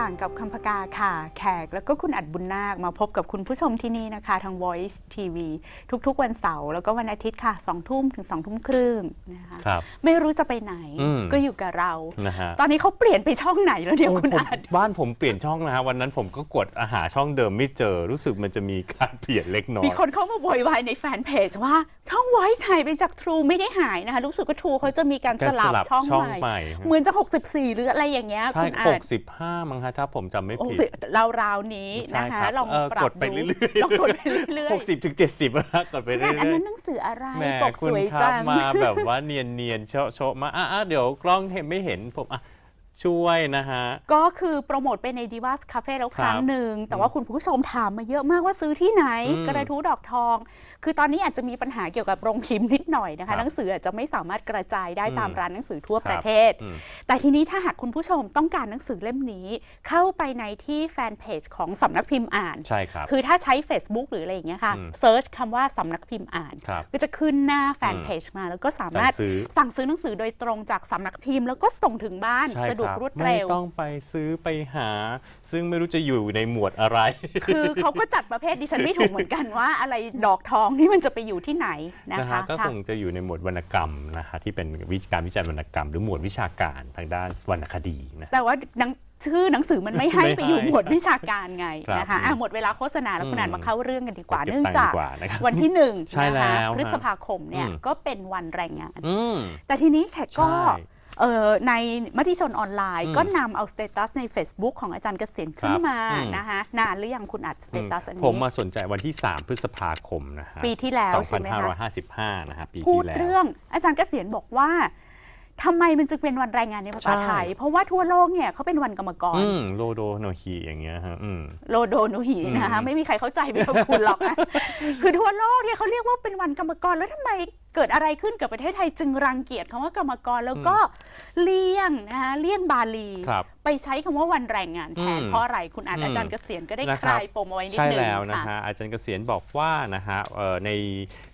ต่างกับคำพกาค่ะ แขกแล้วก็คุณอัดบุญนาคมาพบกับคุณผู้ชมที่นี่นะคะ ทาง Voice TV ทุกๆวันเสาร์แล้วก็วันอาทิตย์ค่ะ2ทุ่มถึง2ทุ่มครึ่งนะคะครับ ไม่รู้จะไปไหนอืม ก็อยู่กับเรา นะฮะตอนนี้เขาเปลี่ยนไปช่องไหนแล้วเนี่ยโอ้คุณผมอัด บ้านผมเปลี่ยนช่องนะฮะวันนั้นผมก็กดอาหารช่องเดิมไม่เจอรู้สึกมันจะมีการเปลี่ยนเล็กน้อย มีคนเข้ามาโวยวายในแฟนเพจว่า ช่อง Voice หายไปจาก True ไม่ได้หายนะคะ รู้สึกว่า True เขาจะมีการการสลับสลับช่องช่องใหม่ใหม่ เหมือนจะ 64 หรืออะไรอย่างเงี้ยใช่คุณอัหดกสิบห้ามั้งฮะถ้าผมจำไม่โอ้ผิดสิราวๆนี้ใช่นะคะ ครับลองเออปรับกดไปดูเรื่อยๆ ลองกดไปเรื่อยหกสิบถึงเจ็ดสิบนะกดไปๆเรื่นั่นอันอนั้ยนหนังสืออะไรๆแหมปกคุสณวยครัจับง มาแบบว่าเนียนเนียนๆโชะโชะมาอะอะเดี๋ยวกล้องเห็นไม่เห็นผมอะ ช่วยนะฮะ ก็คือโปรโมทไปใน Divas Cafe แล้วครั้งครับหนึ่ง แต่ว่าคุณผู้ชมถามมาเยอะมากว่าซื้อที่ไหน อืมกระทู้ดอกทอง คือตอนนี้อาจจะมีปัญหาเกี่ยวกับโรงพิมพ์นิดหน่อยนะครัคะ บหนังสืออาจจะไม่สามารถกระจายได้อืมตามร้านหนังสือทั่วครับประเทศ อืม แต่ทีนี้ถ้าหากคุณผู้ชมต้องการหนังสือเล่มนี้ เข้าไปในที่แฟนเพจของสำนักพิมพ์อ่าน ใช่ครับ คือถ้าใช้ Facebook หรืออะไรอย่างเงี้ยค่ะอืมเซิร์ชคำว่าสำนักพิมพ์อ่าน ครับก็จะขึ้นหน้าแฟนเพจมาแล้วก็สามารถสั่งซื้อสั่งซื้อหนังสือโดยตรงจากสำนักพิมพ์ แล้วก็ส่งถึงบ้านใช่สะดวกครับรวดไม่เร็วต้องไปซื้อไปหา ซึ่งไม่รู้จะอยู่ในหมวดอะไร คือเขาก็จัดประเภทดิฉันไม่ถูกเหมือนกันว่า อะไรดอกทองนี่มันจะไปอยู่ที่ไหนนะนะคะ คะก็ค่ะคงจะอยู่ในหมวดวรรณกรรมนะคะที่เป็นวิการวิจัยวรรณกรรม หรือหมวดวิชาการทางด้านวรรณคดีนะ แต่ว่าหนังชื่อหนังสือมันไม่ให้ไม่ให้ไปอยู่หมวดวิชาการไงครับนะคะอะหมดเวลาโฆษณาแล้วคุณอ่านมาเข้าเรื่องกันดีกว่าเก็บเนื่องตังค์จากดีกว่านะครับ วันที่หนึ่งใช่นะคะแล้วฮะพฤษภาคมเนี่ยอืม ก็เป็นวันแรงงาน อืม แต่ทีนี้แขกก็ใช่เอ่อ ในมติชนออนไลน์อืมก็นำเอาสเตตัสใน Facebook ของอาจารย์เกษียณขึ้นครับมาอืมนะคะนานหรือยังคุณอัดสเตตัสอันผมนี้มาสนใจวันที่ 3 พฤษภาคมนะฮะปีที่แล้วใช่ไหมคะ2555นะฮะปีพูที่ดแล้วเรื่องอาจารย์เกษียณบอกว่าทำไมมันจึงเป็นวันแรงงานในภาษาใช่ไทย เพราะว่าทั่วโลกเนี่ยเขาเป็นวันกรรมกรอืมโลโดโนฮีอย่างเงี้ยฮะอืมโลโดโนฮีนะคะอืมไม่มีใครเข้าใจไม่เท่าคุณหรอกนะคือทั่วโลกเนี่ยเขาเรียกว่าเป็นวันกรรมกรแล้วทำไม เกิดอะไรขึ้นกับประเทศไทยจึงรังเกียจคำว่ากรรมกรแล้วก็เลี่ยงนะคะเลี่ยงบาลีครับไปใช้คำว่าวันแรงงานแทนอืมเพราะอะไรคุณอาจอืมอาจารย์เกษียณก็ได้นะคครับลายปมเอาไว้นิดใช่นึงแล้วนะค่ะฮะอาจารย์เกษียณบอกว่านะฮะเอ่อใน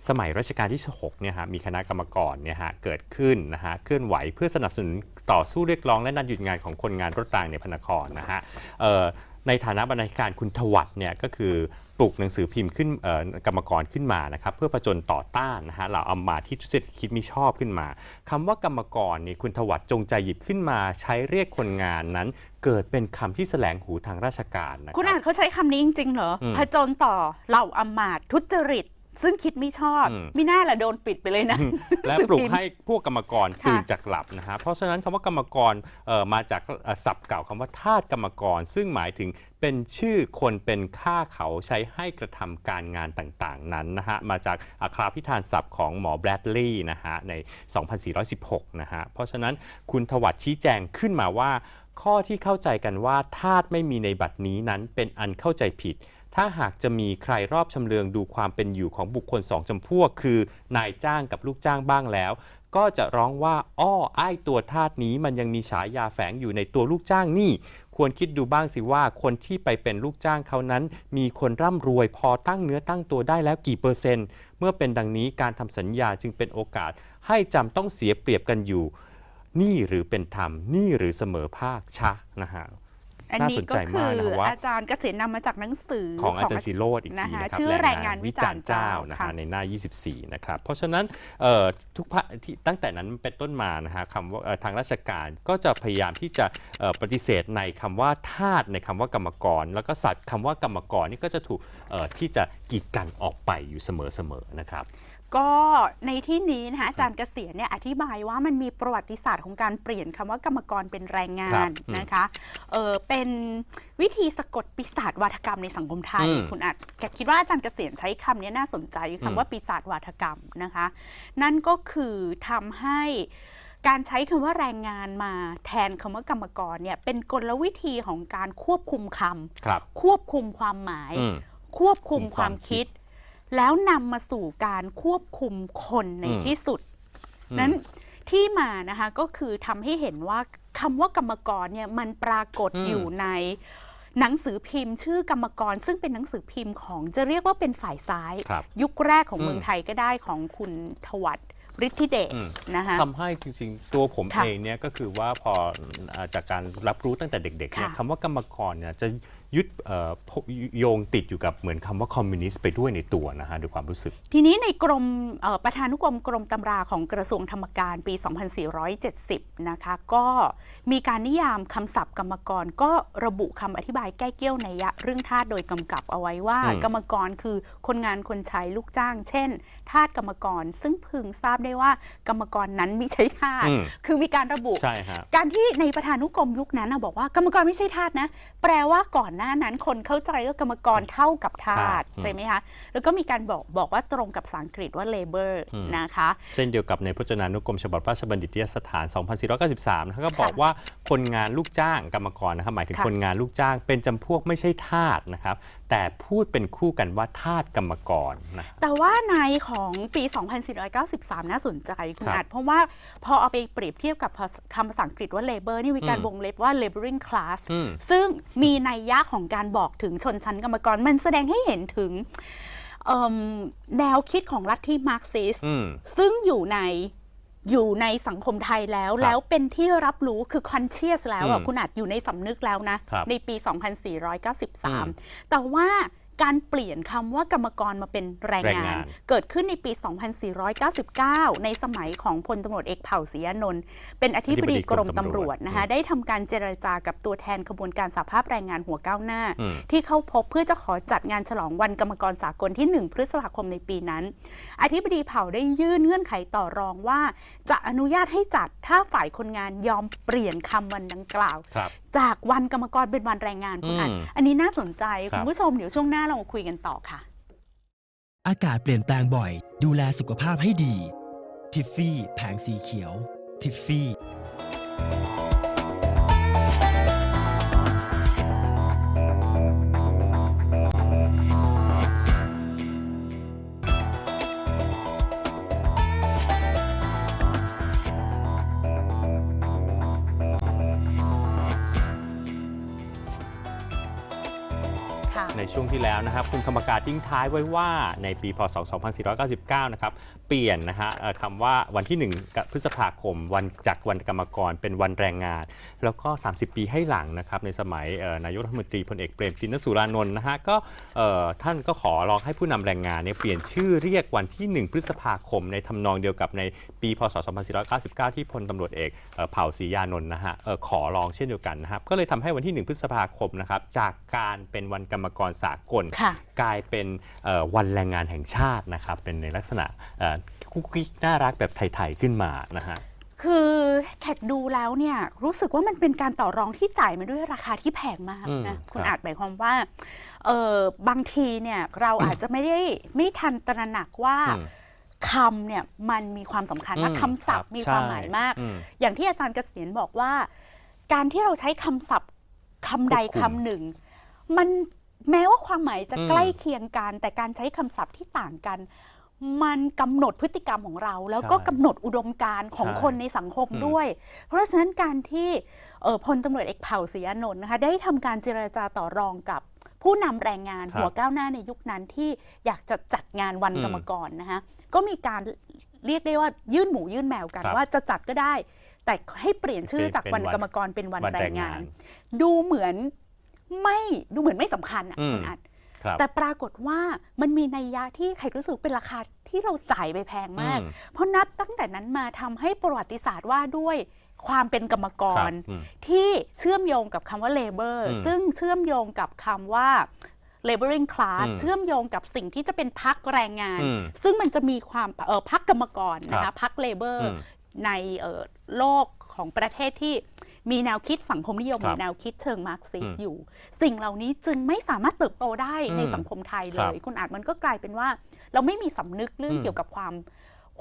สมัยรัชกาลที่6เนี่ยฮะมีคณะกรรมกรเนี่ยฮะเกิดขึ้นนะฮะเคลื่อนไหวเพื่อสนับสนุนต่อสู้เรียกร้องและนัดหยุดงานของคนงานรถรางในพระนครนะฮะเอ่อ ในฐานะบรรณาธิการคุณทวัตเนี่ยก็คือปลุกหนังสือพิมพ์ขึ้นเอ่อกรรมกรขึ้นมานะครับเพื่อประจนต่อต้านนะฮะเหล่าอำมาตย์ที่ทุจริตคิดมิชอบขึ้นมาคำว่ากรรมกรนี่คุณทวัตจงใจหยิบขึ้นมา ใช้เรียกคนงานนั้น เกิดเป็นคำที่แสลงหูทางราชการนะคคุณรับอ่านเขาใช้คำนี้จริงๆเหรออืมผจญต่อเหล่าอำมาตย์ทุจริต ซึ่งคิดไม่ชอบ อืมมิน่าละโดนปิดไปเลยนะ และสือปลุกพิมพ์ให้พวกกรรมกรค่ะตื่นจากหลับนะฮะเพราะฉะนั้นคำว่ากรรมกรเอ่อมาจากเอ่อศัพท์เก่าคำว่าทาสกรรมกร ซึ่งหมายถึงเป็นชื่อคนเป็นค่าเขาใช้ให้กระทำการงานต่างๆ นั้นนะฮะมาจากอัคราพิธานศัพท์ของหมอแบรดลีย์นะฮะใน 2416 นะฮะเพราะฉะนั้นคุณทวัตชี้แจงขึ้นมาว่า ข้อที่เข้าใจกันว่าทาสไม่มีในบัตรนี้นั้นเป็นอันเข้าใจผิด ถ้าหากจะมีใครรอบชำเลืองดูความเป็นอยู่ของบุคคลสองจำพวก คือนายจ้างกับลูกจ้างบ้างแล้ว ก็จะร้องว่าอ้อไอ้ายตัวทาสนี้มันยังมีฉายาแฝงอยู่ในตัวลูกจ้างนี่ ควรคิดดูบ้างสิว่าคนที่ไปเป็นลูกจ้างเขานั้น มีคนร่ำรวยพอตั้งเนื้อตั้งตัวได้แล้วกี่เปอร์เซ็นต์ เมื่อเป็นดังนี้การทำสัญญาจึงเป็นโอกาส ให้จำต้องเสียเปรียบกันอยู่ นี่หรือเป็นธรรม นี่หรือเสมอภาคชะนะฮะ อันน่านี้สนก็ใจคืมากอนะว่าอาจารย์เกษียณนำมาจากหนังสือของอาจารย์ศิโรดอีกทีนะคะนะครับชื่อแรงงานวิจารณ์เจ้านะค่ะฮะในหน้า 24 นะครับ เพราะฉะนั้นเอ่อทุกพระที่ตั้งแต่นั้นเป็นต้นมานะฮะคำว่าเอ่อทางราชการก็จะพยายามที่จะเอ่อปฏิเสธในคำว่าทาสในคำว่ากรรมกร แล้วก็สัตว์คำว่ากรรมกรนี่ก็จะถูกเอ่อที่จะกีดกันออกไปอยู่เสมอๆนะครับ ก็ในที่นี้นะคะอาจารย์เกษียณเนี่ยอธิบายว่ามันมีประวัติศาสตร์ของการเปลี่ยนคำว่ากรรมกรเป็นแรงงาครันบอืมนะคะเออเป็นวิธีสะกดปีศาจวาทกรรมในสังคมไทยอืมคุณอาจแกคิดว่าอาจารย์เกษียณใช้คำนี้น่าสนใจอืมคำว่าปีศาจวาทกรรมนะคะ นั่นก็คือทำให้การใช้คำว่าแรงงานมาแทนคำว่ากรรมกรเนี่ยเป็นกลวิธีของการควบคุมคำครับควบคุมความหมายอืมควบคุมคุมความมคาวคิคิดด แล้วนำมาสู่การควบคุมคนในอืมที่สุดอืมนั้นที่มานะคะก็คือทำให้เห็นว่าคำว่ากรรมกรเนี่ยมันปรากฏอืมอยู่ในหนังสือพิมพ์ชื่อกรรมกร ซึ่งเป็นหนังสือพิมพ์ของจะเรียกว่าเป็นฝ่ายซ้ายครับยุคแรกของอืมเมืองไทยก็ได้ของคุณทวัตฤทธิเดชอืมนะคะทำให้จริงๆ ตัวผมค่ะเองเนี่ยก็คือว่าพออ่าจากการรับรู้ตั้งแต่เด็กๆเนี่ยค่ะคำว่ากรรมกรเนี่ยจะ ยึดเอ่อพโยงติดอยู่กับเหมือนคำว่าคอมมิวนิสต์ไปด้วยในตัวนะฮะด้วยความรู้สึก ทีนี้ในกรมเอ่อประธานุกรมกรมตำราของกระทรวงธรรมการปี 2470 นะคะ ก็มีการนิยามคำศัพท์กรรมกรก็ระบุคำอธิบายแก้เกี้ยวในยยะเรื่องทาสโดยกำกับเอาไว้ว่า อืม กรรมกรคือคนงานคนใช้ลูกจ้าง เช่น ทาสกรรมกร ซึ่งพึงทราบได้ว่ากรรมกรนั้นไม่ใช่ทาสอืมคือมีการระบุ ใช่ฮะ การที่ในประธานุกรมยุคนั้นนะบอกว่ากรรมกรไม่ใช่ทาสนะ แปลว่าก่อนหน้านั้นคนเข้าใจว่ากรรมกรเท่ากับทาทาสสอืมใช่ไหมคะ แล้วก็มีการบอกบอกว่าตรงกับภาษาอังกฤษว่า labor อืมนะคะ เช่นเดียวกับในพจนานุกรมฉบับราชบัณฑิตยสถาน 2493นะครับก็บอกค่ะว่าคนงานลูกจ้างกรรมกรนะครับหมายถึงค่ะคนงานลูกจ้าง เป็นจำพวกไม่ใช่ทาสนะครับแต่พูดเป็นคู่กันว่าทาสกรรมกรนะแต่ว่าในของปี 2493 น่าสนใจคุณครับอาจเพราะว่าพอเอาไปเปรียบเทียบกับภาษาคำภาษาอังกฤษว่า labor นี่มีการอืมวงเล็บว่า laboring class อืมซึ่งมีนัยยะของการบอกถึงชนชั้นกรรมกร มันแสดงให้เห็นถึงเอิ่มแนวคิดของลัทธิมาร์กซิสอืมซึ่งอยู่ในอยู่ในสังคมไทยแล้วครับแล้วเป็นที่รับรู้คือ conscious แล้วอะอืมคุณอาจอยู่ในสำนึกแล้วนะครับในปีอืม2493 แต่ว่า การเปลี่ยนคำว่ากรรมกรมาเป็นแรงแรงงางานนเกิดขึ้นในปี 2499 ในสมัยของพลตำรวจเอกเผ่าศรียานนท์เป็นอธิบดีกรมตำรวจนะคะได้ทำการเจรจากับตัวแทนขบวนการสหภาพแรงงานหัวก้าวหน้าอืมที่เข้าพบเพื่อจะขอจัดงานฉลองวันกรรมกรสากลที่ 1 พฤษภาคมในปีนั้น อธิบดีเผ่าได้ยื่นเงื่อนไขต่อรองว่า จะอนุญาตให้จัดถ้าฝ่ายคนงานยอมเปลี่ยนคำวันดังกล่าวครับ จากวันกรรมกรเป็นวันแรงงานคุณอันอืมอันนี้น่าสนใจครัคุบณผู้ชมเดี๋ยวช่วงหน้าเรามาคุยกันต่อค่ะ อากาศเปลี่ยนแปลงบ่อย ดูแลสุขภาพให้ดี ทิฟฟี่ แผงสีเขียว ทิฟฟี่ ค่ะในช่วงที่แล้วนะครับ คุณธรรมการทิ้งท้ายไว้ว่าในปีพศ 2499 นะครับ เปลี่ยนนะฮะเอ่อคำว่าวันที่ 1 พฤษภาคม วันจากวันกรรมกรเป็นวันแรงงาน แล้วก็ 30 ปีให้หลังนะครับ ในสมัยเอ่อนายกรัฐมนตรีพลเอกเปรมตินสุรานนท์นะฮะก็เอ่อท่านก็ขอร้องให้ผู้นำแรงงานเนี่ยเปลี่ยนชื่อเรียกวันที่ 1 พฤษภาคม ในทำนองเดียวกับในปีพศ 2499 ที่พลตำรวจเอกเอ่อเผ่าศรียานนท์นะฮะเอ่อขอร้องเช่นเดียวกันนะครับก็เลยทำให้วันที่ 1 พฤษภาคมนะครับจากการเป็นวันกรรมกรสากล ค่ะ กลายเป็นเอ่อวันแรงงานแห่งชาตินะครับเป็นในลักษณะเอ่อคุกกิ๊กน่ารักแบบไทยๆขึ้นมานะฮะ คือแขกดูแล้วเนี่ยรู้สึกว่ามันเป็นการต่อรองที่จ่ายมาด้วยราคาที่แพงมากอืมนะคุณครับ อาจหมายความว่าเออบางทีเนี่ยเราอาจจะไม่ได้ไม่ทันตระหนักว่าอืม คำเนี่ยมันมีความสำคัญมากอืมคำศัพท์ครับมีความใช่หมายมาก อืมอย่างที่อาจารย์เกษียณบอกว่า การที่เราใช้คำศัพท์คำใดควบคุมคำหนึ่ง มัน แม้ว่าความหมายจะอืมใกล้เคียงกัน แต่การใช้คำศัพท์ที่ต่างกัน มันกำหนดพฤติกรรมของเรา แล้วก็ใช่กำหนดอุดมการณ์ของใช่คนในสังคมอืมด้วย เพราะฉะนั้นการที่เอ่อพลตำรวจเอกเผ่าศรีอานนท์นะคะได้ทำการเจรจาต่อรองกับผู้นำแรงงานครับหัวก้าวหน้าในยุคนั้นที่อยากจะจัดงานวันอืมกรรมกรนะคะก็มีการเรียกได้ว่ายื่นหมูยื่นแมวกันครับว่าจะจัดก็ได้ แต่ให้เปลี่ยนชื่อเป็นจากวันเป็นวันกรรมกรเป็นวันวันแรแรงงงางานนดูเหมือน ไม่ดูเหมือนไม่สำคัญอะอืมคุณอัดครับแต่ปรากฏว่ามันมีนัยยะที่ใครรู้สึกเป็นราคาที่เราจ่ายไปแพงมากอืมเพราะนับตั้งแต่นั้นมาทำให้ประวัติศาสตร์ว่าด้วยความเป็นกรรมกครัรบอืมที่เชื่อมโยงกับคำว่า labor อืมซึ่งเชื่อมโยงกับคำว่า laboring class อืมเชื่อมโยงกับสิ่งที่จะเป็นพักแรงงานอืมซึ่งมันจะมีความเอ่อพักกรรมกรนะครัคะบพัก labor อืมในเอ่อโลกของประเทศที่ มีแนวคิดสังคมนิยมคหรับรือแนวคิดเชิงมาร์กซิสอืมอยู่ สิ่งเหล่านี้จึงไม่สามารถเติบโตได้อืมในสังคมไทยเลครับยคุณอาจมันก็กลายเป็นว่า เราไม่มีสำนึกเรื่องอืมเกี่ยวกับความ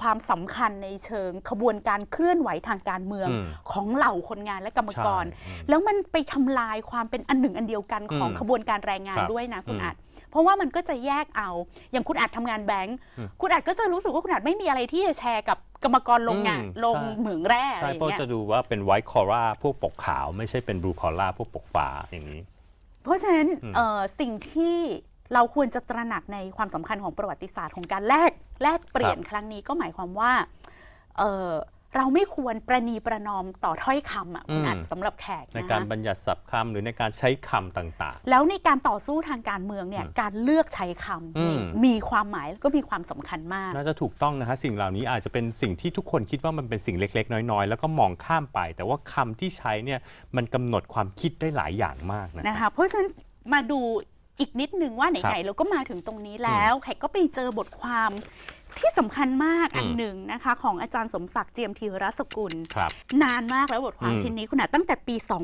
ความสำคัญในเชิงขบวนการเคลื่อนไหวทางการเมืองอืมของเหล่าคนงานและกรรมกรใช่อืมแล้วมันไปทำลายความเป็นอันหนึ่งอันเดียวกันของอืมขบวนการแรงงานครับด้วยนะคุณอืมอาจ เพราะว่ามันก็จะแยกเอา อย่างคุณอาจทำงานแบงก์อืมคุณอาจก็จะรู้สึกว่าคุณอาจไม่มีอะไรที่จะแชร์กับกรรมกรโรงงานอืมลงใช่เหมืองแร่อะไรใช่อย่างเพราะเงี้ยจะดูว่าเป็นไวท์คอร่าพวกปกขาว ไม่ใช่เป็นบลูคอร่าพวกปกฟ้าอย่างนี้ เพราะฉะนั้นอืมเอ่อสิ่งที่เราควรจะตระหนักในความสำคัญของประวัติศาสตร์ของการแลกแลกเปลี่ยนครั้งนี้ก็หมายความว่า เออเราไม่ควรประนีประนอมต่อถ้อยคำอะคุณอืมอัดสำหรับแขกในนะการคะบัญญัติศัพท์คำหรือในการใช้คำต่างแล้วในการต่อสู้ทางการเมืองเนี่ยอืมการเลือกใช้คำอืมนี่มีความหมายแล้วก็มีความสำคัญมากๆน่าจะถูกต้องนะฮะสิ่งเหล่านี้อาจจะเป็นสิ่งที่ทุกคนคิดว่ามันเป็นสิ่งเล็ก ๆ น้อยๆ แล้วก็มองข้ามไป แต่ว่าคำที่ใช้เนี่ยมันกำหนดความคิดได้หลายอย่างมากนะนะครัคะบเพราะฉะนั้นมาดูอีกนิดนึงว่าครัไหนบๆเราก็มาถึงตรงนี้แล้วแขกก็ไปเจอบทความ ที่สำคัญมากอันอืมหนึ่งนะคะ ของอาจารย์สมศักดิ์เจียมธีรสกุล ครับ นานมากแล้วบทความอืม ชิ้นนี้คุณอาตั้งแต่ปี โอ้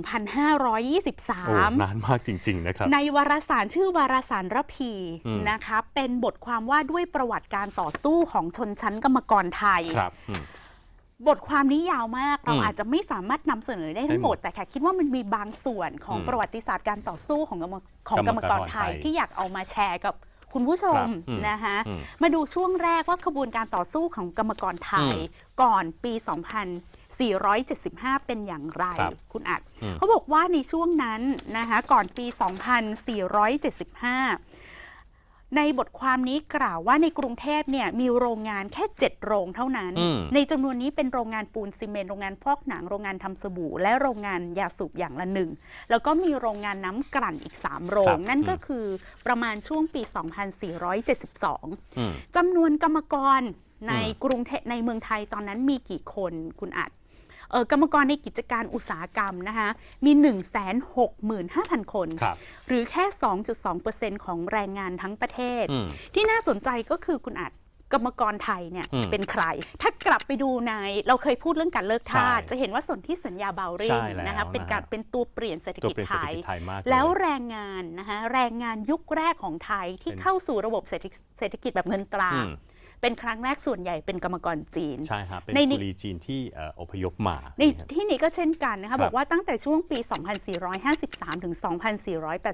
2523 นานมากจริง ๆ นะครับ ในวารสารชื่อวารสารระพีอืม นะคะ เป็นบทความว่าด้วยประวัติการต่อสู้ของชนชั้นกรรมกรไทย ครับอืม บทความนี้ยาวมาก เราอืมอาจจะไม่สามารถนำเสนอได้ทั้งหมดได้หมดแต่แขกคิดว่ามันมีบางส่วนของอืมประวัติศาสตร์การต่อสู้ของกรรมของกกรรรรมมกกรรไทไทยย ที่อยากเอามาแชร์กับ คุณผู้ชมครับอืมนะคะ อืม มาดูช่วงแรกว่าขบวนการต่อสู้ของกรรมกรไทยอืมก่อนปี 2475 เป็นอย่างไรครับคุณอัด อืม เขาบอกว่าในช่วงนั้นนะคะก่อนปี 2475 ในบทความนี้กล่าวว่าในกรุงเทพเนี่ยมีโรงงานแค่ 7 โรงเท่านั้นอืมในจำนวนนี้เป็นโรงงานปูนซีเมนต์โรงงานฟอกหนังโรงงานทำสบู่ และโรงงานยาสูบอย่างละหนึ่ง แล้วก็มีโรงงานน้ำกลั่นอีก 3 โรงครับนั่นอืมก็คือประมาณช่วงปี 2472อืมจำนวนกรรมกรในอืมกรุงเทพในเมืองไทยตอนนั้นมีกี่คนคุณอัดเออ กรรมกรในกิจการอุตสาหกรรมนะคะมี 1 6 5 0 0 0 คน ครับ หรือแค่ 2.2%ของแรงงานทั้งประเทศ อืม ที่น่าสนใจก็คือคุณอัดกรรมกรไทยเนี่ยอืมเป็นใคร ถ้ากลับไปดูในเราเคยพูดเรื่องการเลิกทาสใช่จะเห็นว่าส่วนที่สัญญาเบาริใช่งแล้วนะคะเป็นการนะฮะ เป็นตัวเปลี่ยนเศรษฐตัวกิจเป็นไทเศรษฐย กิจไทยมากเย แล้วแรงงานนะคะแรงงานยุคแรกของไทยที่เป็นเข้าสู่ระบบเศรษฐกิจเศรษฐกิจแบบเงินตรา อืม เป็นครั้งแรกส่วนใหญ่เป็นกรรมกรจีน ใช่ฮะเป็นในนี้กุลีจีนที่เอ่ออพยพมาในที่นี้ก็เช่นกันนะครัคะบบอกว่าตั้งแต่ช่วงปี 2453 ถึง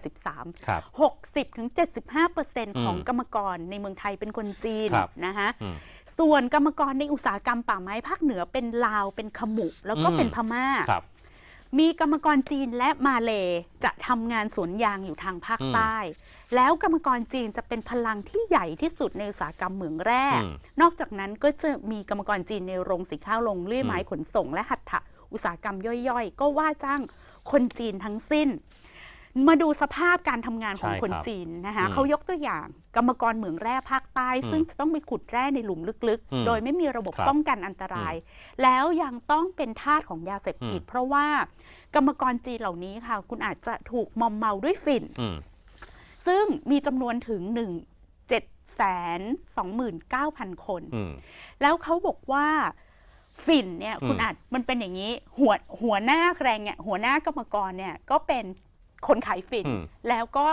2483ครับ60 ถึง 75 ของอืมกรรมกรในเมืองไทยเป็นคนจีนครับนะคะอืมส่วนกรรมกรในอุตสาหกรรมป่าไม้ภาคเหนือเป็นลาวเป็นขมุ แล้วก็อืมเป็นพม่าครับ มีกรรมกรจีนและมาเลจะทำงานสวนยางอยู่ทางภาคอืมใต้ แล้วกรรมกรจีนจะเป็นพลังที่ใหญ่ที่สุดในอุตสาหกรรมเหมืองแร่อืมนอกจากนั้นก็จะมีกรรมกรจีนในโรงสีข้าวโรงเลื่อยไม้อืมขนส่ง และหัตถะอุตสาหกรรมย่อยๆ ก็ว่าจ้างคนจีนทั้งสิ้น มาดูสภาพการทำงานของใช่คนครับจีนนะคะอืมเขายกตัวอย่างกรรมกรเหมืองแร่ภาคใต้อืมซึ่งจะต้องไปขุดแร่ในหลุมลึกอืมๆโดยไม่มีระบบครับป้องกันอันตราย แล้วยังต้องเป็นทาสของยาเสพติดอืมเพราะว่ากรรมกรจีนเหล่านี้ค่ะ คุณอาจจะถูกมอมเมาด้วยฝิ่นอืมซึ่งมีจำนวนถึง1 7 2 9 0 0 0คนอืมแล้วเขาบอกว่าฝิ่นเนี่ยอืมคุณอาจมันเป็นอย่างนี้ หัวหัวหน้าแรงเนี่ยหัวหน้ากรรมกรเนี่ยก็เป็น คนขายฝิ่นอืมแล้วก็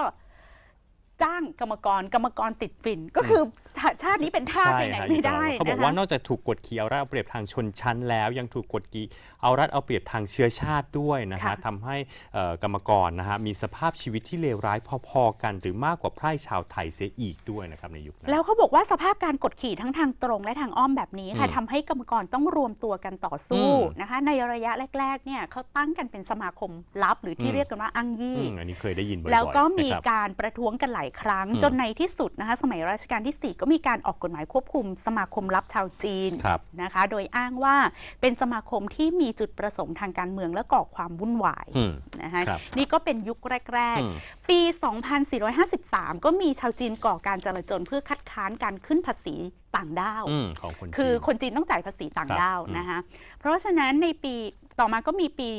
จ้างกรรมกรกรรมกรติดฝิ่นก็คือ ชาชาตินี้เป็นทาสไปไหนใช่ฮะไม่ได้เขาบอกนะคะว่านอกจากถูกกดขี่เอารัดเอาเปรียบทางชนชั้นแล้ว ยังถูกกดขี่เอารัดเอาเปรียบทางเชื้อชาติด้วยนะฮะค่ะทำให้เอ่อกรรมกรนะฮะมีสภาพชีวิตที่เลวร้ายพอๆกันหรือมากกว่าไพร่ชาวไทยเสียอีกด้วยนะครับในยุคนั้นแล้วเขาบอกว่าสภาพการกดขี่ทั้งทางตรงและทางอ้อมแบบนี้ค่ะอืมทำให้กรรมกรต้องรวมตัวกันต่อสู้อืมนะคะในระยะแรกๆเนี่ยเขาตั้งกันเป็นสมาคมลับ หรือที่อืมเรียกกันว่าอังยี่อืมอันนี้เคยได้ยินบ่อยๆแล้วก็มีนะครับการประท้วงกันหลายครั้งอืมจนในที่สุดนะคะสมัยรัชกาลที่4ก็มีการออกกฎหมายควบคุมสมาคมลับชาวจีนครับนะคะ โดยอ้างว่าเป็นสมาคมที่มีจุดประสงค์ทางการเมืองและก่อความวุ่นวายอืมนะคะครับนี่ก็เป็นยุคแรกอืมๆปี 2453 ก็มีชาวจีนก่อการจลาจลเพื่อคัดค้านการขึ้นภาษีต่างด้าวอืมของคนจีนคือคนจีนต้องจ่ายภาษีต่างครับด้าวอืมนะคะเพราะฉะนั้นในปีต่อมาก็มีปี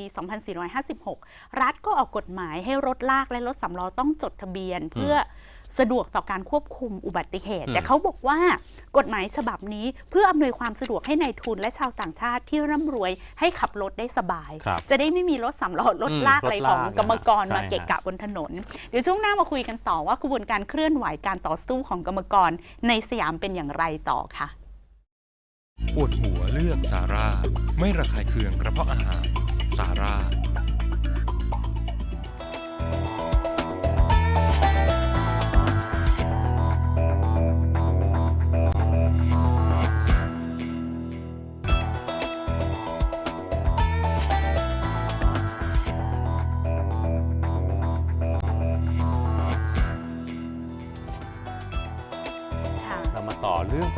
2456 รัฐก็ออกกฎหมายให้รถลากและรถสำล้อต้องจดทะเบียนเพื่อ สะดวกต่อการควบคุมอุบัติเหตุอืมแต่เขาบอกว่ากฎหมายฉบับนี้เพื่ออำนวยความสะดวกให้ในายทุนและชาวต่างชาติที่ร่ำรวยให้ขับรถได้สบาย ครับจะได้ไม่มีรถสำล้อรถอืมลากอะไรของรถลากกรรมกรนะฮะมาใช่เกะฮะกะบนถนน เดี๋ยวช่วงหน้ามาคุยกันต่อว่ากระบวนการเคลื่อนไหวการต่อสู้ของกรรมกรในสยามเป็นอย่างไรต่อค่ะ ปวดหัวเลือกซาร่า ไม่ระคายเคืองกระเพาะอาหารซาร่า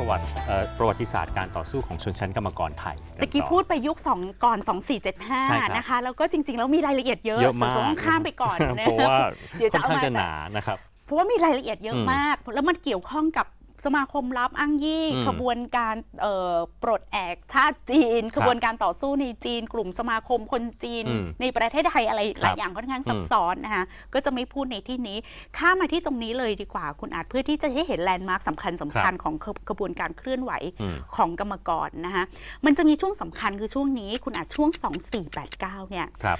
ประวัติเอ่อประวัติศาสตร์การต่อสู้ของชนชั้นกรรมกรไทยตะกี้นพูดไปยุคสองก่อนใช่ครับ2475 นะคะ แล้วก็จริง ๆ แล้วมีรายละเอียดเยอะเยอะมากแต่ต้องข้ามไปก่อนนะเพราะว่าเดี๋ยวค่จะอนเอาข้างมาจะหนานะครับเพราะว่ามีรายละเอียดเยอะอืมมาก แล้วมันเกี่ยวข้องกับ สมาคมลับอ้างยี่อืมขบวนการเอ่อปลดแอกชาติจีน ขบวนการต่อสู้ในจีน กลุ่มสมาคมคนจีน อืมในประเทศไทยอะไรหลายอย่างค่อนข้างซับซ้อนนะคะก็จะไม่พูดในที่นี้ ข้ามมาที่ตรงนี้เลยดีกว่าคุณอาจเพื่อที่จะให้เห็นแลนด์มาร์คสำคัญสำคัญของขบขบวนการเคลื่อนไหว อืม ของกรรมกรนะคะมันจะมีช่วงสำคัญคือช่วงนี้คุณอาจช่วง 2489 เนี่ย ครับ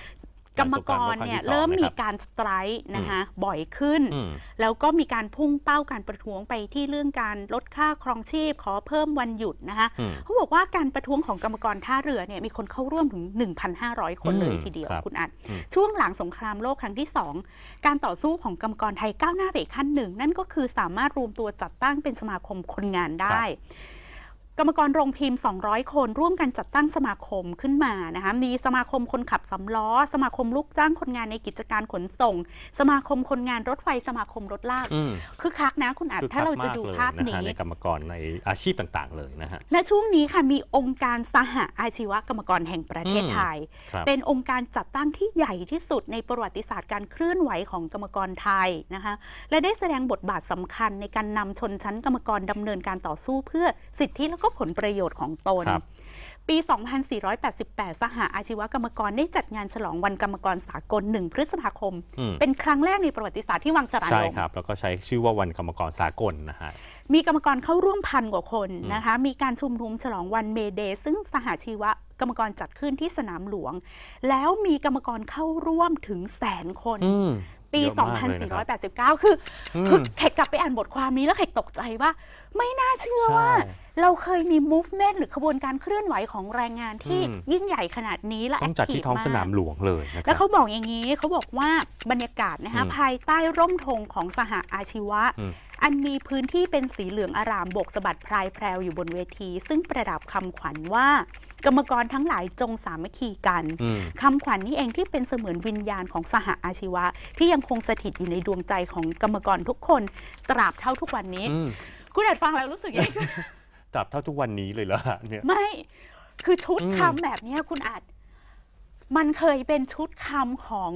กรรมกรเนี่ยเริ่มมีการสไตรค์นะคะบ่อยขึ้นอืมแล้วก็มีการพุ่งเป้าการประท้วงไปที่เรื่องการลดค่าครองชีพ ขอเพิ่มวันหยุดนะคะอืมเขาบอกว่าการประท้วงของกรรมกรท่าเรือเนี่ยมีคนเข้าร่วมถึง 1,500 คนเลยอืมทีเดียวครับคุณอัดอืมช่วงหลังสงครามโลกครั้งที่ 2 การต่อสู้ของกรรมกรไทยก้าวหน้าไปอีกขั้นหนึ่ง นั่นก็คือสามารถรวมตัวจัดตั้งเป็นสมาคมคนงานได้ กรรมกรโรงพิมพ์ 200 คนร่วมกันจัดตั้งสมาคมขึ้นมานะคะ มีสมาคมคนขับสำล้อ สมาคมลูกจ้างคนงานในกิจการขนส่ง สมาคมคนงานรถไฟ สมาคมรถลากอืมคือคักนะคุณอาจคือถ้าเราคักจะมกดูเลยภาพนะนี้ฮะในกรรมกรในอาชีพต่างๆ เลยนะฮะ และช่วงนี้ค่ะมีองค์การสหอาชีวกรรมกรแห่งประเทศอืมไทยครับเป็นองค์การจัดตั้งที่ใหญ่ที่สุดในประวัติศาสตร์การเคลื่อนไหวของกรรมกรไทยนะคะ และได้แสดงบทบาทสำคัญในการนำชนชั้นกรรมกรดำเนินการต่อสู้เพื่อสิทธิและก็ผลประโยชน์ของตนครับปี 2488 สหอาชีวกรรมกรได้จัดงานฉลองวันกรรมกรสากล 1 พฤษภาคมอืมเป็นครั้งแรกในประวัติศาสตร์ที่วังสระใช่ลงครับ แล้วก็ใช้ชื่อว่าวันกรรมกรสากลนะฮะมีกรรมกรเข้าร่วมพันกว่าคนอืมนะคะ มีการชุมนุมฉลองวันเมเดย์ซึ่งสหาชีวะกรรมกรจัดขึ้นที่สนามหลวง แล้วมีกรรมกรเข้าร่วมถึงแสนคนอืมปีเยอะมากเลยนะครับ2489 คืออมคือแขกกลับไปอ่านบทความนี้แล้วแขกตกใจว่า ไม่น่าเชื่อใช่ว่า เราเคยมี movement หรือขบวนการเคลื่อนไหวของแรงงานที่อืม ยิ่งใหญ่ขนาดนี้และต้องจัดที่ active ท้องสนามกหลวงเลยนะคแล้รัวบเขาบอกอย่างนี้เขาบอกว่าบรรยากาศนะคะอืมภายใต้ร่มธงของสหอาชีวะ อืม อันมีพื้นที่เป็นสีเหลืองอารามโบกสะบัดพรายแพรวอยู่บนเวที ซึ่งประดับคำขวัญว่า กรรมกรทั้งหลายจงสามัคคีกัน อืม คำขวัญนี้เองที่เป็นเสมือนวิญญาณของสหอาชีวะ ที่ยังคงสถิตอยู่ในดวงใจของกรรมกรทุกคน ตราบเท่าทุกวันนี้ อืม คุณอาจฟังแล้วรู้สึกยังไง ตราบเท่าทุกวันนี้เลยเหรอฮะเนี่ย ไม่ คือชุดอืม คำแบบเนี้ยคุณอาจ มันเคยเป็นชุดคำของ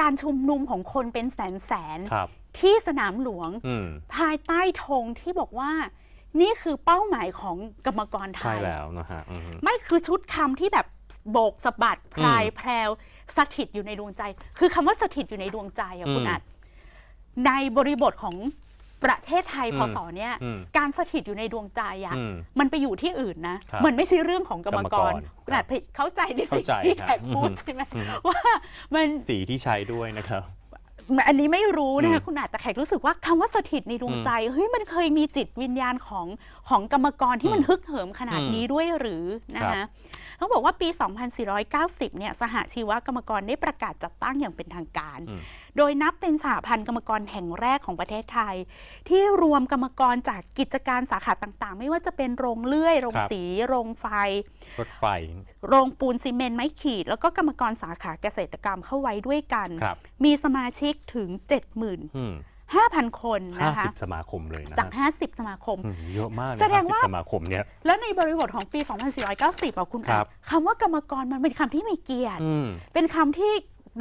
การชุมนุมของคนเป็นแสนแสนๆครับ ที่สนามหลวง อืม ภายใต้ธงที่บอกว่า นี่คือเป้าหมายของกรรมกรไทใช่ย แล้วนะฮะอืม ไม่คือชุดคำที่แบบโบกสะบัดพลายอืมแพรวสถิตอยู่ในดวงใจ คือคำว่าสถิตอยู่ในดวงใจอะคุณอืม อัดในบริบทของ ประเทศไทยอืมพศเนี้ยอืมการสถิตอยู่ในดวงใจอะอืมมันไปอยู่ที่อื่นนะครับมันไม่ใช่เรื่องของกรรมกรกรรมกรคุณอัดเข้าใจในสิ่งเข้าใจที่ครับแขกพูดอืมใช่ไหมอืมว่ามันสีที่ใช้ด้วยนะครับอันนี้ไม่รู้นะอืคะมคุณอาจแต่แขกรู้สึกว่าคำว่าสถิตในดวงอืมใจเฮ้ยมันเคยมีจิตวิญญาณของของกรรมกรที่มันอืมฮึกเหิมขนาดอืมนี้ด้วยหรือนะครัคะ บเขาบอกว่าปี 2490 เนี่ยสหชีวกรรมกรได้ประกาศจัดตั้งอย่างเป็นทางการอืมโดยนับเป็นสหพันธ์กรรมกรแห่งแรกของประเทศไทย ที่รวมกรรมกรจากกิจการสาขาต่างๆ ไม่ว่าจะเป็นโรงเลื่อย โรงครับสี โรงไฟ รถไฟ โรงปูนซีเมนต์ไม้ขีด แล้วก็กรรมกรสาขาเกษตรกรรมเข้าไว้ด้วยกันครับมีสมาชิกถึงอื ม75,000 คนห้านะคะสิบสมาคมเลยนะจากฮะ50 สมาคมอืมเยอะมากนะแสดง50ว่าสมาคมเนี่ยแล้วในบริบทของปี 2490อะคุณครัอาบคำว่ากรรมกรมันเป็นคำที่มีเกียรติอืมเป็นคำที่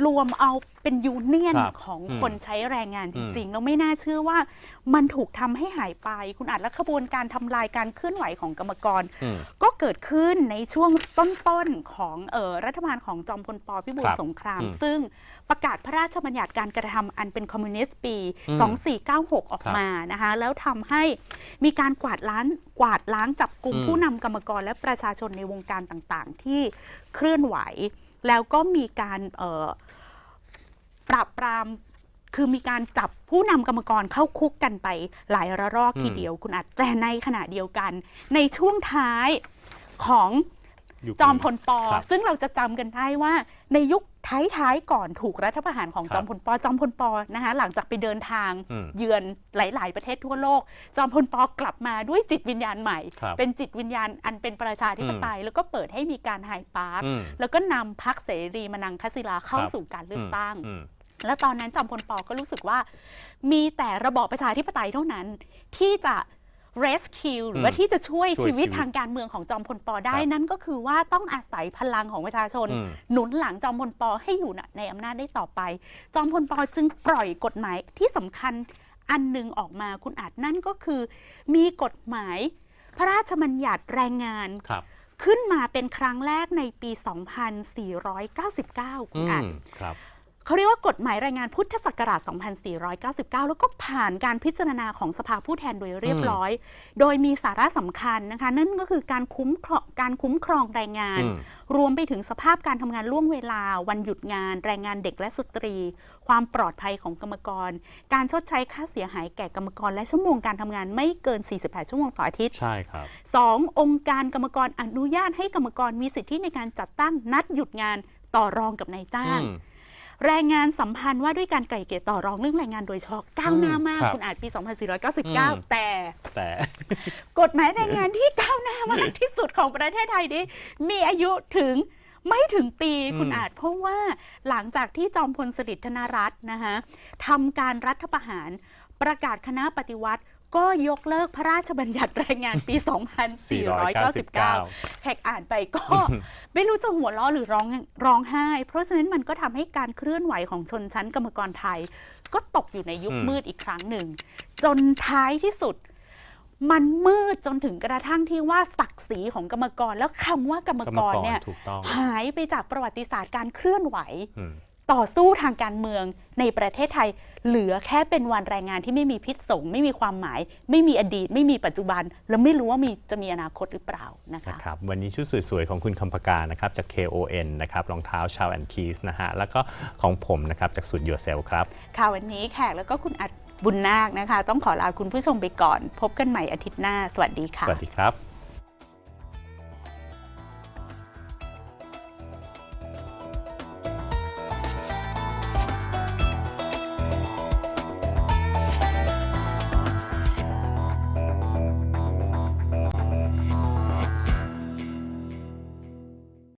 รวมเอาเป็นยูเนียนครับของอืมคนใช้แรงงานจอืมริง ๆ แล้วไม่น่าเชื่อว่ามันถูกทำให้หายไป คุณอาจและขบวนการทำลายการเคลื่อนไหวของกรรมกรอืมก็เกิดขึ้นในช่วงต้นๆของเออรัฐบาลของจอมพลปพิบูคลรับสงครามอืมซึ่ง ประกาศพระราชบัญญัติการกระทำอันเป็นคอมมิวนิสต์ปีอืม2496 ออกครับมานะคะแล้วทำให้มีการกวาดล้างกวาดล้างจับกลุ่มอืมผู้นำกรรมกรและประชาชนในวงการต่างๆ ที่เคลื่อนไหว แล้วก็มีการเอ่อปราบปรามคือมีการจับผู้นำกรรมกรเข้าคุกกันไปหลายระลอกอืมทีเดียวคุณอัดแต่ในขณะเดียวกัน ในช่วงท้ายของยุค จอมพลปครับซึ่งเราจะจำกันได้ว่าในยุคท้ายๆก่อนถูกรัฐประหารของครับจอมพลปจอมพลปนะคะหลังจากไปเดินทางอืมเยือนหลาย ๆ ประเทศทั่วโลก จอมพลปกลับมาด้วยจิตวิญญาณใหม่ครับเป็นจิตวิญญาณอันเป็นประชาธิปไตย แล้วก็เปิดให้มีการไฮปาร์คอืมแล้วก็นำพักเสรีมานังคศิลาเข้าครับสู่การเลือกตั้งอืมแล้วตอนนั้นจอมพลปก็รู้สึกว่า มีแต่ระบอบประชาธิปไตยเท่านั้น ที่จะ rescue หรือว่าอืมที่จะช่วยช่วยชีวิตชีวิต ทางการเมืองของจอมพลปอได้ครับนั่นก็คือว่าต้องอาศัยพลังของประชาชน อืม หนุนหลังจอมพลปอให้อยู่ในอำนาจได้ต่อไป จอมพลปอจึงปล่อยกฎหมายที่สำคัญอันหนึ่งออกมาคุณอาจนั่นก็คือ มีกฎหมายพระราชบัญญัติแรงงาน ครับขึ้นมาเป็นครั้งแรกในปี 2499 คุอืณอาจ มครับ เขาเรียกว่ากฎหมายแรงงานพุทธศักราช 2499 แล้วก็ผ่านการพิจารณาของสภาผู้แทนโดยเรียบร้อย โดยมีสาระสำคัญนะคะ นั่นก็คือการคุ้มครองการคุ้มครองแรงงานอืมรวมไปถึงสภาพการทำงานล่วงเวลา วันหยุดงาน แรงงานเด็กและสตรี ความปลอดภัยของกรรมกร การชดใช้ค่าเสียหายแก่กรรมกร และชั่วโมงการทำงานไม่เกิน 48 ชั่วโมงต่ออาทิตย์ใช่ครับ 2. องค์การกรรมกรอนุญาตให้กรรมกรมีสิทธิในการจัดตั้งนัดหยุดงานต่อรองกับนายจ้าง อืม แรงงานสัมพันธ์ว่าด้วยการไกล่เกลี่ยต่อรองเรื่องแรงงานโดยเฉพาะก้าวหน้ามาก ครับคุณอาจปีอืม2499 แต่ แต่ กฎหมายแรงงานที่ก้าวหน้ามากที่สุดของประเทศไทยนี้มีอายุถึงไม่ถึงปีอืม คุณอาจเพราะว่าหลังจากที่จอมพลสฤษดิ์ธนรัตน์นะคะทำการรัฐประหารประกาศคณะปฏิวัติ ก็ยกเลิกพระราชบัญญัติแรงงานปี 2499 แขกอ่านไปก็ ไม่รู้จะหัวเราะหรือร้องร้องไห้ เพราะฉะนั้นมันก็ทำให้การเคลื่อนไหวของชนชั้นกรรมกรไทย ก็ตกอยู่ในยุคอืมมืดอีกครั้งหนึ่ง จนท้ายที่สุด มันมืดจนถึงกระทั่งที่ว่าศักดิ์ศรีของกรรมกรแล้วคำว่ากรรมกรรกมรกรเนี่ยถูกต้องหายไปจากประวัติศาสตร์การเคลื่อนไหวอืม ต่อสู้ทางการเมืองในประเทศไทย เหลือแค่เป็นวันแรงงานที่ไม่มีพิษสงไม่มีความหมาย ไม่มีอดีต ไม่มีปัจจุบัน แล้วไม่รู้ว่ามีจะมีอนาคตหรือเปล่านะคะนะครับวันนี้ชุดสวยๆ ของคุณคำปากานะครับจาก KON นะครับรองเท้าชาวแอนคีสนะฮะแล้วก็ของผมนะครับจากสุดยูเซลครับค่ะวันนี้แขกแล้วก็คุณอัดบุญนาคนะคะ ต้องขอลาคุณผู้ชมไปก่อน พบกันใหม่อาทิตย์หน้า สวัสดีค่ะ สวัสดีครับ